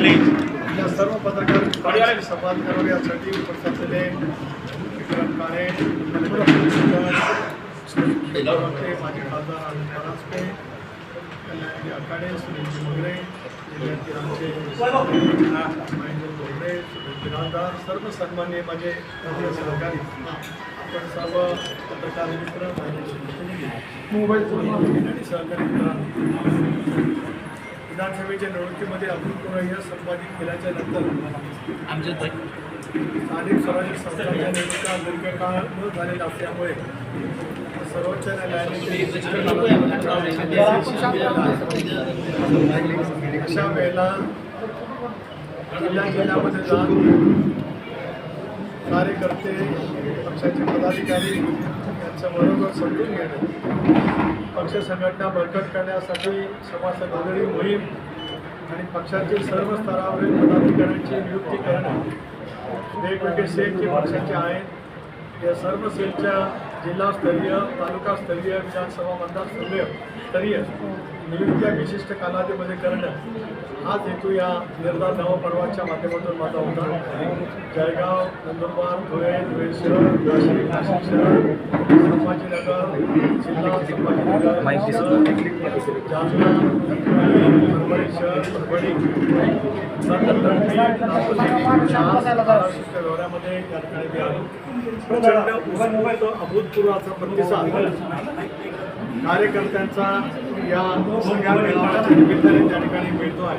या सर्व पत्रकार मित्रांशी संवाद करण्यासाठी उपस्थित असलेले विक्रम काळे माजी खासदार अरुण परांजपे कल्याणजी आखाडे सुनीलजी मोगरे जिल्ह्यातील आमचे महेंद्र बोगरे सुनील राजदार सर्व सन्मान्य माझे सहकारी. आपण सर्व पत्रकार मित्र मोबाईल आणि सहकारी मित्रांनी विधानसभेच्या निवडणुकीमध्ये अतुल कोरయ్య संपादित केल्याच्यानंतर स्थानिक स्वराज्य संस्थांच्या निवडणुका दीर्घकाळ न झालेल्या असल्यामुळे सर्वोच्च न्यायालयाने अशा वेळेला जिल्ह्या जिल्ह्यामध्ये जाऊन कार्यकर्ते पक्षाचे पदाधिकारी यांच्याबरोबर समजून घेणं पक्ष संघटना बळकट करण्यासाठी सभासद नोंदणी मोहीम आणि पक्षातील सर्व स्तरावरील पदाधिकाऱ्यांची नियुक्ती करणं वेगवेगळे सेल जे पक्षाचे आहेत या सर्व सेलच्या जिल्हास्तरीय तालुकास्तरीय विधानसभा मतदारस्तरीय स्तरीय नियुक्त्या विशिष्ट कालावधीमध्ये करणं हाच हेतू या निर्धार नवपर्वाच्या माध्यमातून माझा होता. जळगाव नंदुरबार धुळे धुळे शहर नाशिक नाशिक शहर संभाजीनगर जिल्हा संभाजीनगर जालना परभणी शहर परभणी महाराष्ट्राच्या दौऱ्यामध्ये या ठिकाणी मी आलो. प्रचंड अभूतपूर्व असा प्रतिसाद. कार्यकर्त्यांचा या सगळ्या मेळाव्याच्या निमित्ताने त्या ठिकाणी मिळतो आहे.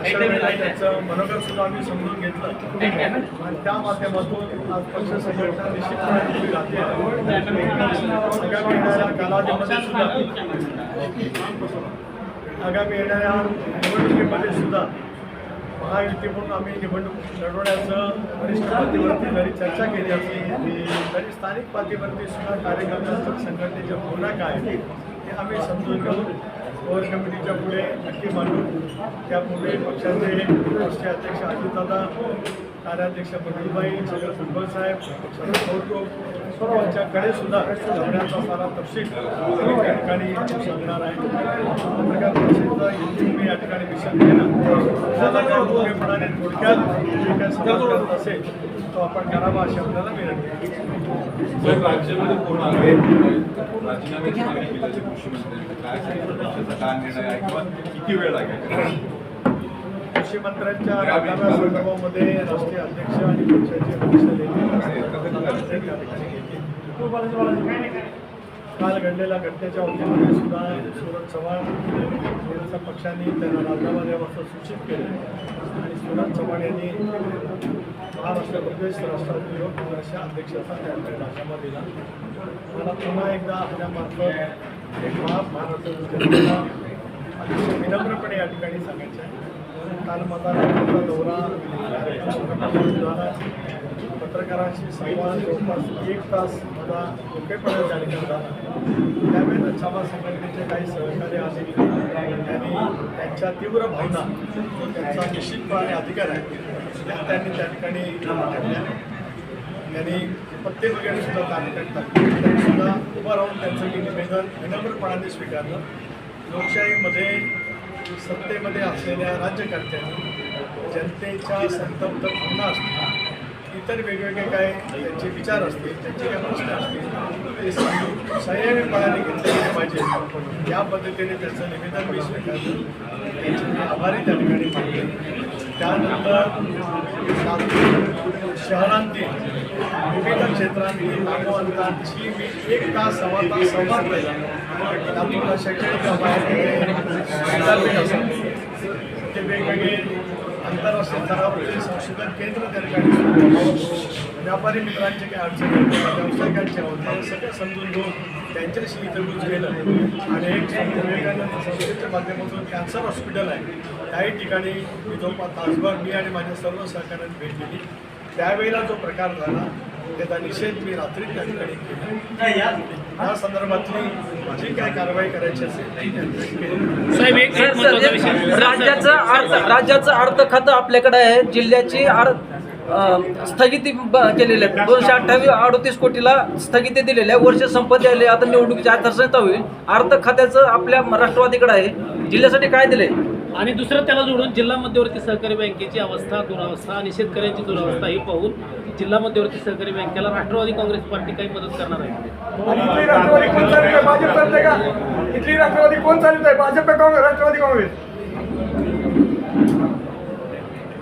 अशा वेळेला त्याचं मनोगत सुद्धा आम्ही समजून घेतलं. आणि त्या माध्यमातून आज पक्ष संघटना निश्चितपणे राहते आगामी येणाऱ्या कालावधीमध्ये सुद्धा आगामी येणाऱ्या निवडणुकीमध्ये सुद्धा महायुती म्हणून आम्ही निवडणूक लढवण्याचं वरिष्ठ पातळीवरती जरी चर्चा केली असली तरी स्थानिक पातळीवरती सुद्धा कार्यकर्त्यांच्या संघटनेच्या भूमिका काय आहे. हे आम्ही समजून घेऊन कोर कमिटीच्या पुढे नक्की मांडू. त्यापुढे पक्षाचे राष्ट्रीय अध्यक्ष अजितदादा कार्याध्यक्ष मधुरबाई सगळं फुटबॉल साहेब सगळं कौतुक सर्वांच्याकडे सुद्धा सगळ्यांचा सारा तपशील आम्ही त्या ठिकाणी सांगणार आहे. पत्रकार परिषदेचा हिंदी मी या ठिकाणी विषय केला. थोडक्यात जे काही समाज असेल तो आपण करावा अशी आपल्याला विनंती राज्यामध्ये कोण आहे राजीनाम्याची मागणी केली कृषी मंत्र्यांनी. काय काय निर्णय आहे? किंवा किती वेळ लागेल? कृषी मंत्र्यांच्या राष्ट्रीय अध्यक्ष आणि पक्षाचे वरिष्ठ काल घडलेल्या घटनेच्या वतीमध्ये सुद्धा सुरज चव्हाण थोडंसं पक्षाने त्यांना राजीनामा द्यावा सूचित केलं. आणि सुरज चव्हाण यांनी महाराष्ट्र प्रदेश राष्ट्रवादी युवक काँग्रेसच्या अध्यक्षाचा त्यांनी राजीनामा दिला. मला पुन्हा एकदा आपल्यामार्फत एक महाराष्ट्र जनतेला अतिशय विनम्रपणे या ठिकाणी सांगायचं आहे. काल माझा राज्याचा दौरा पत्रकारांशी संवाद जवळपास एक तास माझा मोठेपणा त्या ठिकाणी झाला त्यावेळेस सभा संघटनेचे काही सहकार्य आले त्यांनी त्यांच्या तीव्र भावना त्यांचा निश्चितपणे अधिकार आहे त्या त्यांनी त्या ठिकाणी त्यांनी पत्ते वगैरे सुद्धा कार्यकर्ता टाकले सुद्धा उभं राहून त्यांचं मी निवेदन विनम्रपणाने स्वीकारलं. लोकशाहीमध्ये सत्तेमध्ये असलेल्या राज्यकर्त्यांनी जनतेच्या संतप्त भावना असतील इतर वेगवेगळे काय त्यांचे विचार असतील त्यांचे काय प्रश्न असतील ते समजून संयमीपणाने घेतले गेले पाहिजे. या पद्धतीने त्यांचं निवेदन मी स्वीकारलं त्यांचे मी आभारी त्या ठिकाणी मानले त्यानंतर शहरांतील विविध क्षेत्रांतील नागरिकांची मी एक तास सव्वा तास संवाद केला लातूरला शैक्षणिक विद्यापीठ असेल ते वेगवेगळे आंतरराष्ट्रीय स्तरावरचे संशोधन केंद्र त्या ठिकाणी व्यापारी मित्रांचे काही अडचणी होत्या व्यावसायिकांचे होते सगळं समजून घेऊन त्यांच्याशी इथं यूज केलं. आणि एक विवेकानंद संस्थेच्या माध्यमातून कॅन्सर हॉस्पिटल आहे त्याही ठिकाणी मी जवळपास तासभर मी आणि माझ्या सर्व सहकाऱ्यांनी भेट दिली. त्यावेळेला जो प्रकार झाला त्याचा निषेध मी रात्री त्या ठिकाणी केला. या संदर्भातली जी काय कारवाई करायची असेल राज्याचं अर्थ राज्याचं अर्थ खातं आपल्याकडे आहे. जिल्ह्याची आर अं, स्थगिती ब- केलेली आहे दोनशे अठ्ठावीस अडतीस कोटीला स्थगिती दिलेली आहे. वर्ष संपत्ती आली आता निवडणुकीची आचारसंहिता होईल. अर्थ खात्याचं आपल्या राष्ट्रवादीकडे आहे. जिल्ह्यासाठी काय दिलंय? आणि दुसरं त्याला जोडून जिल्हा मध्यवर्ती सहकारी बँकेची अवस्था दुरावस्था आणि शेतकऱ्यांची दुरावस्था ही पाहून जिल्हा मध्यवर्ती सहकारी बँकेला राष्ट्रवादी काँग्रेस पार्टी काही मदत करणार आहे. इथली राष्ट्रवादी कोण चालत आहे? भाजप इथली राष्ट्रवादी कोण चालत आहे? भाजप राष्ट्रवादी काँग्रेस नाही नाही स्थगितीच्या संदर्भात मी- मी- विकास मी- कामांना मी- स्थगिती संदर्भात ते ज्या पद्धतीने बोलले त्याच्याबद्दल फक्त शांत राहा. पत्रकार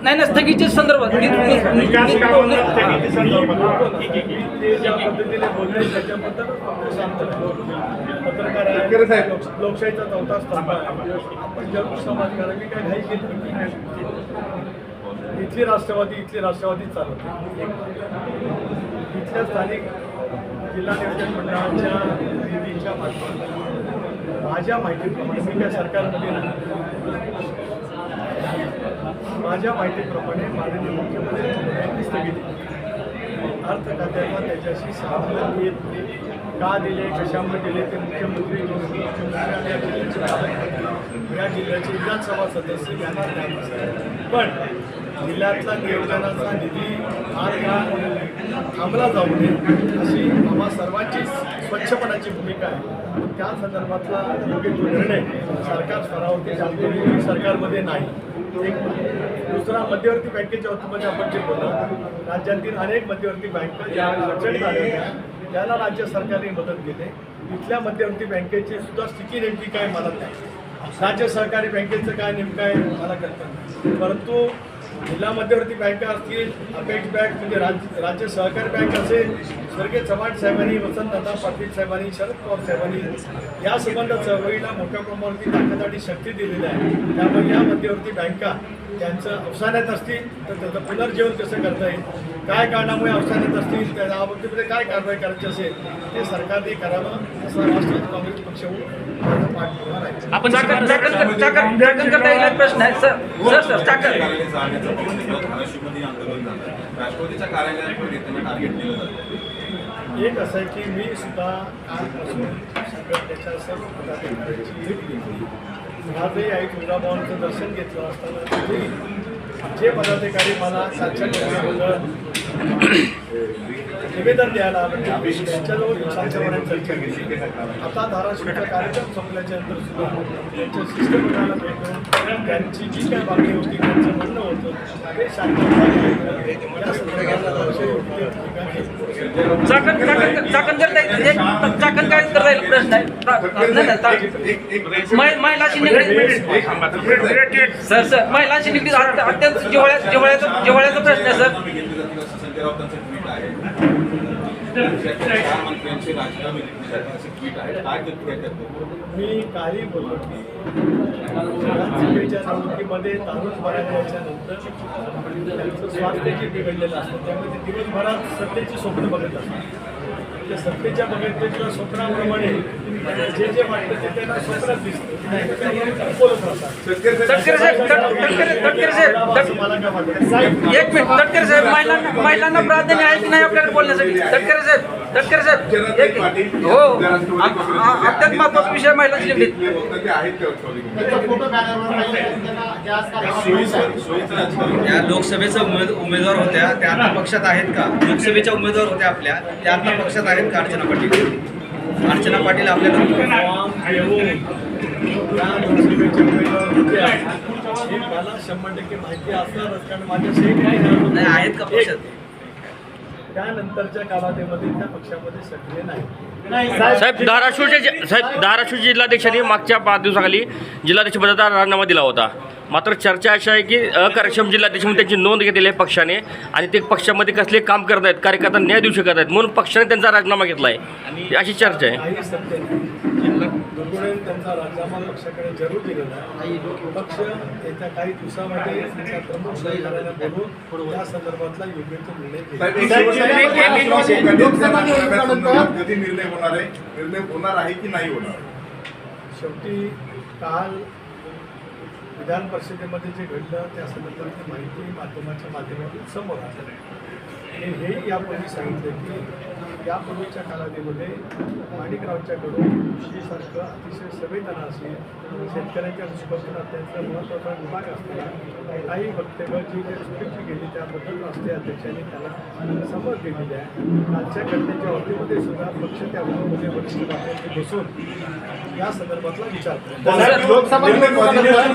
आहे शेतकरी साहेब. लोक- लोकशाहीचा चौथा स्तंभ आहे. आपण जरूर समाज करा मी काय घाई केली. इथली राष्ट्रवादी इथली राष्ट्रवादी चालवते. इथल्या स्थानिक जिल्हा नियोजन मंडळाच्या निधीच्या माध्यमातून. माझ्या माहितीप्रमाणे मी काय सरकारमध्ये नाही. माझ्या माहितीप्रमाणे माननीय मुख्यमंत्री यांनी स्थगिती अर्थ खात्याला त्याच्याशी संबंध येत नाही. का दिले कशामुळे दिले ते मुख्यमंत्री मुख्यमंत्री या जिल्ह्याचे या जिल्ह्याचे विधानसभा सदस्य यांना पण जिल्ह्यातला नियोजनाचा निधी आज का थांबला जाऊ नये अशी आम्हा सर्वांची स्वच्छपणाची भूमिका आहे. त्या संदर्भातला योग्य तो निर्णय सरकार स्तरावरती सरकारमध्ये नाही. एक दुसरा मध्यवर्ती बँकेच्या वतीमध्ये आपण जे बोललो राज्यातील अनेक मध्यवर्ती बँका ज्या अडचणी झाल्या होत्या त्याला राज्य सरकारने मदत केली. इथल्या मध्यवर्ती बँकेची सुद्धा स्थिती नेमकी काय मला नाही. राज्य सहकारी बँकेचं काय नेमकं आहे मला कल्पना परंतु जिल्हा मध्यवर्ती बँका असतील अपेक्स बँक म्हणजे राज्य राज्य सहकारी बँक असेल स्वर्गीय चव्हाण साहेबांनी वसंतदादा पाटील साहेबांनी शरद पवार साहेबांनी या संबंध चळवळीला मोठ्या प्रमाणावरती ताकद आणि शक्ती दिलेली आहे. त्यामुळे या मध्यवर्ती बँका त्यांचं अवसानात असतील तर त्याचं पुनर्जीवन कसं करता येईल? काय कारणामुळे अवसानात असतील? त्या बाबतीमध्ये काय कारवाई करायची असेल? ते सरकारने करावं असं राष्ट्रवादी काँग्रेस पक्ष झालं राष्ट्रवादीच्या कार्यालयात पण टार्गेट केलं जातं. एक असं आहे की मी सुद्धा कालपासून संघटनेच्या सर्व पदाधिकाऱ्यांची भेट घेतली आजही आई तुळजाभवानीचं दर्शन घेतलं असताना तिथेही जे पदाधिकारी मला साक्षात घटनेबद्दल निवेदन द्यायला आलं त्यावेळी त्यांच्याजवळ शांतपणे चर्चा केली. आता धाराशिवचा कार्यक्रम संपल्याच्या नंतर सुद्धा त्यांच्या शिष्टमंडळाला भेट देऊन त्यांची जी काय मागणी होती त्यांचं म्हणणं होतं ते शांतपणे प्रश्न महिलाशी निगडीत सर सर महिलांशी निगडीत अत्यंत जिव्हाळ्याचा जिव्हाळ्याचा प्रश्न आहे सर. संजय राऊतांचं ट्विट आहे मी काही बोललो की विधानसभेच्या निवडणुकीमध्ये तारुण भरायच्या नंतर त्यांचं स्वास्थ्य जे बिघडलेलं असतं त्यामुळे ते दिवसभरात सत्तेची स्वप्न बघत असतात. त्या सत्तेच्या बघितलेल्या स्वप्नाप्रमाणे त्यांना जे जे वाटतं ते त्यांना स्वप्नात दिसतं. बोलत राहतात एक मिनिट तटकरे साहेब महिलांना महिलांना प्राधान्य आहे की नाही आपल्याकडे बोलण्यासाठी? तटकरे साहेब तटकरे साहेब एक हो. अत्यंत महत्त्वाचा विषय महिलांशी निगडीत वक्तव्य आहेत का राष्ट्रवादी सोयीचं सोयीचं राजकारण या लोकसभेच्या उमेद उमेदवार होत्या त्या आता पक्षात आहेत का? लोकसभेच्या उमेदवार होत्या आपल्या त्या आता पक्षात आहेत का अर्चना पाटील? अर्चना पाटील आपल्याकडे फॉर्म घेऊन या लोकसभेचे उमेदवार होत्या. हे मला शंभर टक्के माहिती असणारच कारण माझ्याशी नाही आहेत का पक्षात? त्यानंतरच्या कालावधीमध्ये त्या पक्षामध्ये सक्रिय नाही. साहेब धाराशिवचे साहेब धाराशिव जिल्हाध्यक्षांनी मागच्या पाच दिवसाखाली जिल्हाध्यक्ष पदाचा राजीनामा दिला होता. मात्र चर्चा अशी आहे की अकार्यक्षम जिल्हाध्यक्ष म्हणून त्यांची नोंद घेतलेली आहे पक्षाने आणि ते पक्षामध्ये कसले काम करत आहेत कार्यकर्ता न्याय देऊ शकत आहेत म्हणून पक्षाने त्यांचा राजीनामा घेतला आहे अशी चर्चा आहे. दुर्गुणे त्यांचा राजीनामा पक्षाकडे जरूर दिलेला आहे. पक्ष येत्या काही दिवसामध्ये त्यांच्या प्रमुख सहकार्याला बोलून त्या संदर्भातला योग्य तो निर्णय कधी निर्णय होणार आहे. निर्णय होणार आहे की नाही होणार? शेवटी काल विधान परिषदेमध्ये जे घडलं त्या संदर्भातली माहिती माध्यमाच्या माध्यमातून समोर आली. आणि हेही यापूर्वी सांगितलं की यापूर्वीच्या कालावधीमध्ये माणिकरावच्याकडून कृषीसारखं अतिशय संवेदना असेल शेतकऱ्यांच्या दृष्टीपासून अत्यंत महत्त्वाचा विभाग असताना काही वक्तव्य जी काही चुकीची गेली त्याबद्दल राष्ट्रीय अध्यक्षांनी त्याला समज दिलेली आहे कालच्या घटनेच्या बाबतीमध्ये सुद्धा पक्ष त्या बाबतीमध्ये वरिष्ठ बसून या संदर्भातला विचार करतो. लोकसभा निवडणुकांनंतर